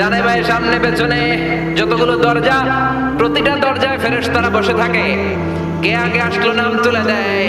ডানে বায়ে সামনে, পেছনে যতগুলো দরজা, প্রতিটা দরজায় ফেরেশতারা বসে থাকে। কে আগে আসলো নাম তুলে দেয়।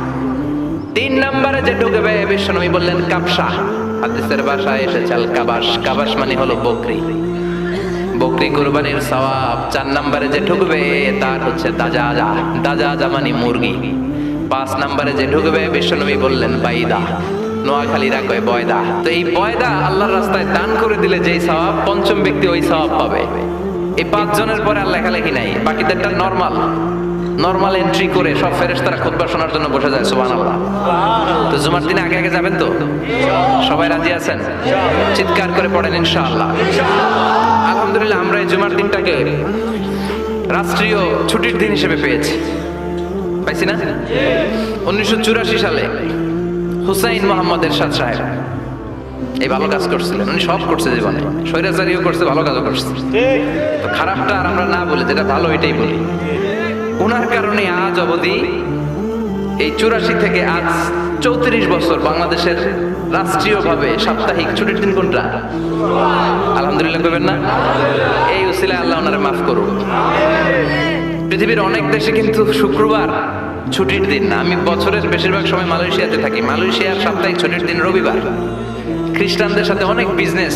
তিন নম্বরে যে ঢুকবে, বিশ্বনবী বললেন কাপসা হাদিসের ভাষায় এসেছে আল কাবাস কাবাস মানে হলো বকরি। বকরি কুরবানির সওয়াব চার নম্বরে যে ঢুকবে, তার হচ্ছে দাজাজা। দাজাজা মানে মুরগি। পাঁচ নম্বরে যে ঢুকবে, বিশ্বনবী বললেন, বাইদা। নোয়াখালীরা কয়, বয়দা। তো এই বয়দা আল্লাহর রাস্তায় দান করে দিলে যেই সওয়াব, পঞ্চম ব্যক্তি ওই সওয়াব পাবে। এই পাঁচ জনের পরে আর লেখালেখি নাই, বাকিদেরটা নর্মাল নর্মাল এন্ট্রি করে সব ফেরেশতারা খুতবা শোনার জন্য বসে যায়, সুবহানাল্লাহ। তো জুমার দিনে আগে আগে যাবেন তো? সবাই রাজি আছেন? চিৎকার করে পড়েন, ইনশাআল্লাহ। আলহামদুলিল্লাহ, আমরা এই জুমার দিনটাকে রাষ্ট্রীয় ছুটির দিন হিসেবে পেয়েছি। পাইছি না? উনিশশো চুরাশি সালে হুসাইন মোহাম্মদ এরশাদ সাহেব এই ভালো কাজ করছিলেন। উনি সব করছে জীবনে। স্বৈরাচারীও করছে, ভালো কাজও করছে। তো খারাপটা আর আমরা না বলি, যেটা ভালো এটাই বলি। ওনার কারণে আজ অবধি এই চুরাশি থেকে আজ চৌত্রিশ বছর বাংলাদেশের রাষ্ট্রীয়ভাবে সাপ্তাহিক ছুটির দিন কোনটা? আলহামদুলিল্লাহ করবেন না? এই উসিলায় আল্লাহ ওনারে মাফ করুন পৃথিবীর অনেক দেশে কিন্তু শুক্রবার ছুটির দিন না। আমি বছরের বেশিরভাগ সময় মালয়েশিয়াতে থাকি। মালয়েশিয়ার সাপ্তাহিক ছুটির দিন রবিবার। খ্রিস্টানদের সাথে অনেক বিজনেস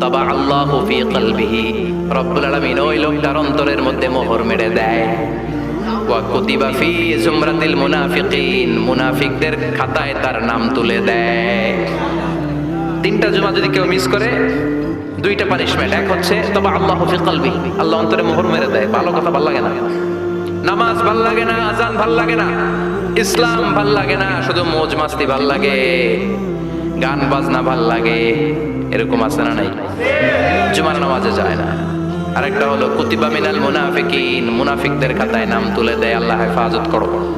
তবা আল্লাহু ফি কলবিহি। রব্বুল আলামিন ওই লোকটার অন্তরের মধ্যে মোহর মেরে দেয়। ওয়া কুতিবা ফি জুমরাতিল মুনাফিকিন। মুনাফিকদের খাতায় তার নাম তুলে দেয়। তিনটা জুমা যদি কেউ মিস করে, দুইটা পানিশমেন্ট এক হচ্ছে তবে আল্লাহ ফি কলবি আল্লাহ অন্তরে মোহর মেরে দেয়। ভালো কথা, ভালো লাগে না। নামাজ ভালো লাগে না, আজান ভালো লাগে না, ইসলাম ভালো লাগে না, শুধু মোজ মাস্তি ভালো লাগে। গান বাজনা ভালো লাগে। এরকম আছে না নাই? জুমার নামাজে যায় না। আরেকটা হলো কুতিবা মিনাল মুনাফিকিন। মুনাফিকদের খাতায় নাম তুলে দেয়, আল্লাহ হেফাজত করো।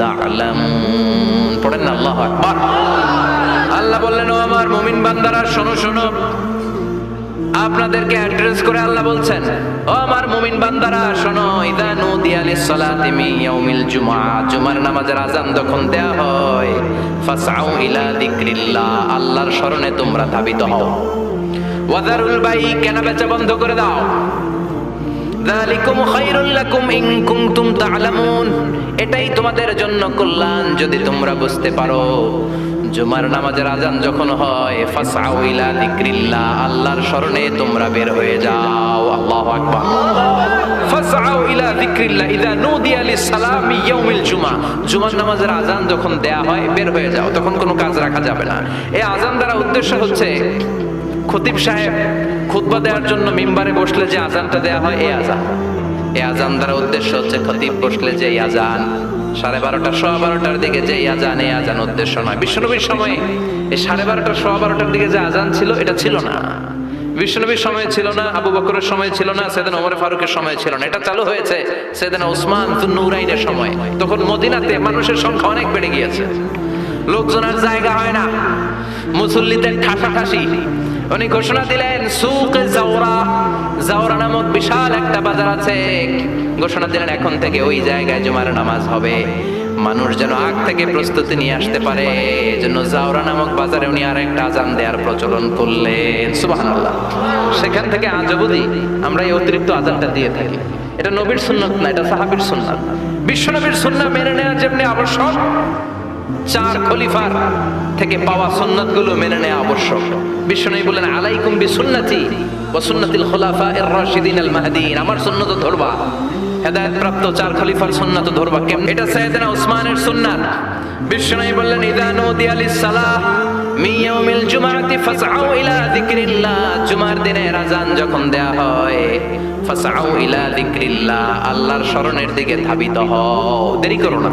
তা'লামুন পড়েন না আল্লাহু আল্লাহ বললেন, ও আমার মুমিন বান্দারা, শোনো শোনো। আপনাদেরকে অ্যাড্রেস করে আল্লাহ বলছেন, ও আমার মুমিন বান্দারা, শোনো, ইদা নুদিয়া লিসসালাতি মিন ইয়াউমিল জুমা জুমার নামাজের আজান যখন দেয়া হয়, ফাসআউ ইলা যিকরিল্লাহ। আল্লাহর স্মরণে তোমরা ধাবিত হও। ওয়াদারুল বাই, কেনা বেচা বন্ধ করে দাও। যালিকুম খায়রুল লাকুম ইন কুনতুম তা'লামুন এটাই তোমাদের জন্য কল্যাণ, যদি তোমরা বুঝতে পারো। জুমার নামাজের আজান যখন হয়, ফাসআউ ইলা যিকরিল্লাহ, আল্লাহর শরণে তোমরা বের হয়ে যাও। আল্লাহু আকবার। ফাসআউ ইলা যিকরিল্লাহ ইযা নুদিয়া লিস-সালামি ইয়াউমিল জুমা। জুমার নামাজের আজান যখন দেয়া হয়, বের হয়ে যাও। তখন কোনো কাজ রাখা যাবে না। এই আজান দ্বারা উদ্দেশ্য হচ্ছে খতিব সাহেব, খুতবা দেওয়ার জন্য মিম্বারে বসলে যে আজানটা দেয়া হয় এই আজান এই আজান দ্বারা উদ্দেশ্য হচ্ছে খতিব বসলে যে আজান সাড়ে বারোটা সোয়া বারোটার দিকে যে আজান এই আজান উদ্দেশ্য নয়। বিশ্বনবীর সময়ে এই সাড়ে বারোটা সোয়া বারোটার দিকে যে আজান ছিল, এটা ছিল না। বিশ্বনবীর সময় ছিল না, আবু বকরের সময় ছিল না, সেদিন ওমর ফারুকের সময় ছিল না। এটা চালু হয়েছে সেদিন ওসমান নুরাইনের সময়। তখন মদিনাতে মানুষের সংখ্যা অনেক বেড়ে গিয়েছে। লোকজনের জায়গা হয় না। মুসল্লিদের ঠাসাঠাসি। উনি ঘোষণা দিলেন, সুক জাওরা। জাওরা নামক বিশাল একটা বাজার আছে। ঘোষণা দিলেন, এখন থেকে ওই জায়গায় জুমার নামাজ হবে। মানুষ যেন আগ থেকে প্রস্তুতি নিয়ে আসতে পারে। এজন্য জাওরা নামক বাজারে উনি আর একটা আজান দেওয়ার প্রচলন করলেন। সুবহানাল্লাহ। সেখান থেকে আজ অবধি আমরা এই অতিরিক্ত আজানটা দিয়ে থাকি। এটা নবীর সুন্নত না, এটা সাহাবীর সুন্নাত। বিশ্বনবীর সুন্নাহ মেনে নেওয়া যেমনি আবশ্যক চার খলিফার থেকে পাওয়া সুন্নাতগুলো মেনে নেওয়া আবশ্যক। বিশ্বনবী বলেন আলাইকুম বি সুন্নতি ওয়া সুন্নাতিল খুলাফা এর রাশিদিন আল আমার সুন্নত ধরবা। হেদায়েত প্রাপ্ত চার খলিফার ধরবা কেমন এটা উসমানের সুন্নাত। বললেন সালাহ মি ইয়াউমিল জুমআতি ফাসআউ ইলা জুমার দিনের আজান যখন দেয়া হয়, ফাসআউ ইলা যিকরিল্লাহ, আল্লাহর স্মরণের দিকে ধাবিত হও। দেরি করো না।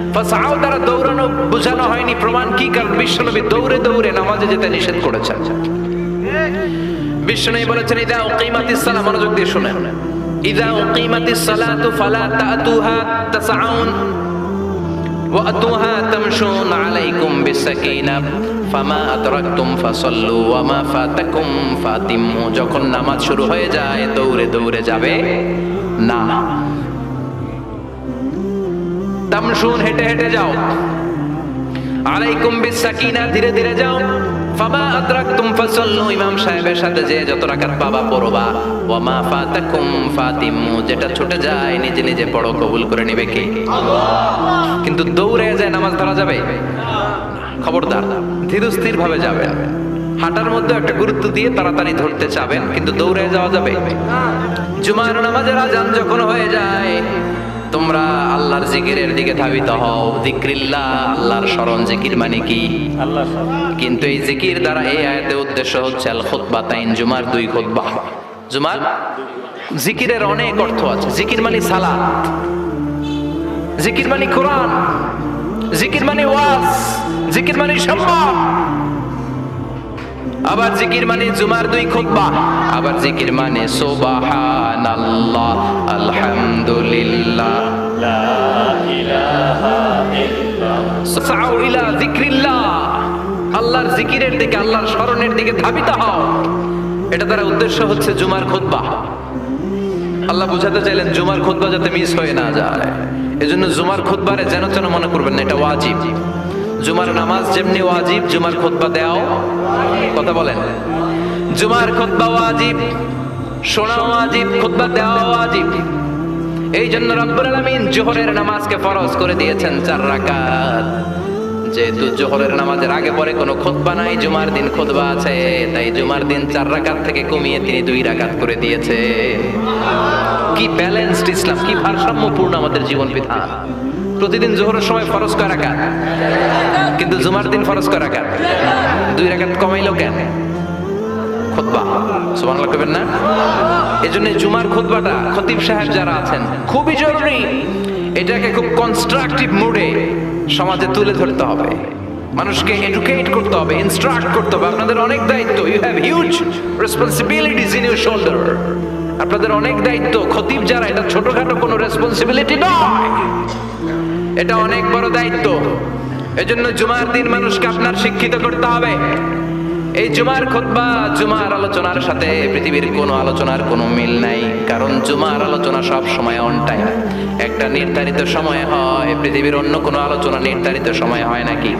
ফাসাও দ্বারা দৌড়ানো বোঝানো হয়নি প্রমাণ কি কারণ বিশ্বনবী দৌড়ে দৌড়ে নামাজে যেতে নিষেধ করেছেন বিশ্বনবী বলেছেন ইদা উকিমাতিস সালাহ মনোযোগ দিয়ে শুনেন ইদা উকিমাতিস সালাতু ফালা তাতুহা তাসআউন وأتوها تمشون عليكم بالسكينة فما أدركتم فصلوا وما فاتكم فاتموا যখন নামাজ শুরু হয়ে যায় দৌড়ে দৌড়ে যাবে না তামশুন হেঁটে হেঁটে যাও। আলাইকুম বিসাকিনা ধীরে ধীরে যাও। ফামা আদরাকতুম, ফাসাল্লু, ইমাম সাহেবের সাথে যে যত রাকাত পাবা পড়বা। ওয়া মা ফাতাকুম ফাতিমু, যেটা ছুটে যায়, নিজে নিজে পড়ো, কবুল করে নিবে কে? কিন্তু দৌড়ে যায় নামাজ ধরা যাবে? খবরদার ধীরস্থির ভাবে যাবে। হাঁটার মধ্যে একটা গুরুত্ব দিয়ে তাড়াতাড়ি ধরতে চাবেন, কিন্তু দৌড়ে যাওয়া যাবে। জুমার নামাজের আজান যখন হয়ে যায় তোমরা আল্লাহর জিকিরের দিকে ধাবিত হও। জিক্রিল্লাহ আল্লাহর স্মরণ জিকির মানে কি? আল্লাহ কিন্তু এই জিকির দ্বারা এই আয়াতের উদ্দেশ্য হচ্ছে আল খুতবা তাইন জুমার দুই খুতবা। জুমার? জিকিরের অনেক অর্থ আছে। জিকির মানে সালাত। জিকির মানে কোরআন। জিকির মানে ওয়াজ। জিকির মানে সম্মান। আবার জিকির মানে জুমার দুই খুতবা। আবার জিকির মানে সুবহানাল্লাহ, আলহামদুলিল্লাহ। সাউ ইলা যিকরিল্লাহ। আল্লাহর জিকিরের দিকে, আল্লাহর স্মরণের দিকে ধাবিত হও। এটা তার উদ্দেশ্য হচ্ছে জুমার খুতবা। আল্লাহ বুঝাতে চাইলেন জুমার খুতবা যাতে মিস হয়ে না যায়। এজন্য জুমার খুতবারে যেন যেন মনে করবেন না, এটা ওয়াজিব। জুমার নামাজ যেমনি ওয়াজিব, জুমার খুতবা দেও কথা বলেন। জুমার খুতবা ওয়াজিব শোনা ওয়াজিব, খুতবা দেওয়া ওয়াজিব। এই জন্য রব্বুল আলামিন জোহরের নামাজকে ফরজ করে দিয়েছেন চার রাকাত। যেহেতু জোহরের নামাজের আগে পরে কোনো খুতবা নাই, জুমার দিন খুতবা আছে, তাই জুমার দিন চার রাকাত থেকে কমিয়ে তিনি দুই রাকাত করে দিয়েছে কি ব্যালেন্সড ইসলাম, কি ভারসাম্যপূর্ণ আমাদের জীবন বিধান প্রতিদিন জোহরের সময় ফরজ করা রাকাত? কিন্তু জুমার দিন ফরজ করা রাকাত? দুই রাকাত কমাইলো কেন? খুতবা। সুবহানাল্লাহ কইবেন না? এজন্য জুমার খুতবাটা খতিব সাহেব যারা আছেন, খুবই জরুরি। এটাকে খুব কনস্ট্রাকটিভ মুডে সমাজে তুলে ধরতে হবে। মানুষকে এডুকেট করতে হবে ইনস্ট্রাক্ট করতে হবে। আপনাদের অনেক দায়িত্ব you have huge responsibilities in your shoulder আপনাদের অনেক দায়িত্ব, খতিব যারা, এটা ছোটখাটো কোনো রেসপন্সিবিলিটি নয়। এটা অনেক বড় দায়িত্ব। এজন্য জুমার দিন মানুষকে আপনার শিক্ষিত করতে হবে। এই জুমার খুতবা, জুমার আলোচনার সাথে পৃথিবীর কোনো আলোচনার কোনো মিল নাই। কারণ জুমার আলোচনা সব সময় অন টাইম একটা নির্ধারিত সময় হয়, পৃথিবীর অন্য কোনো আলোচনা নির্ধারিত সময় হয় নাকি?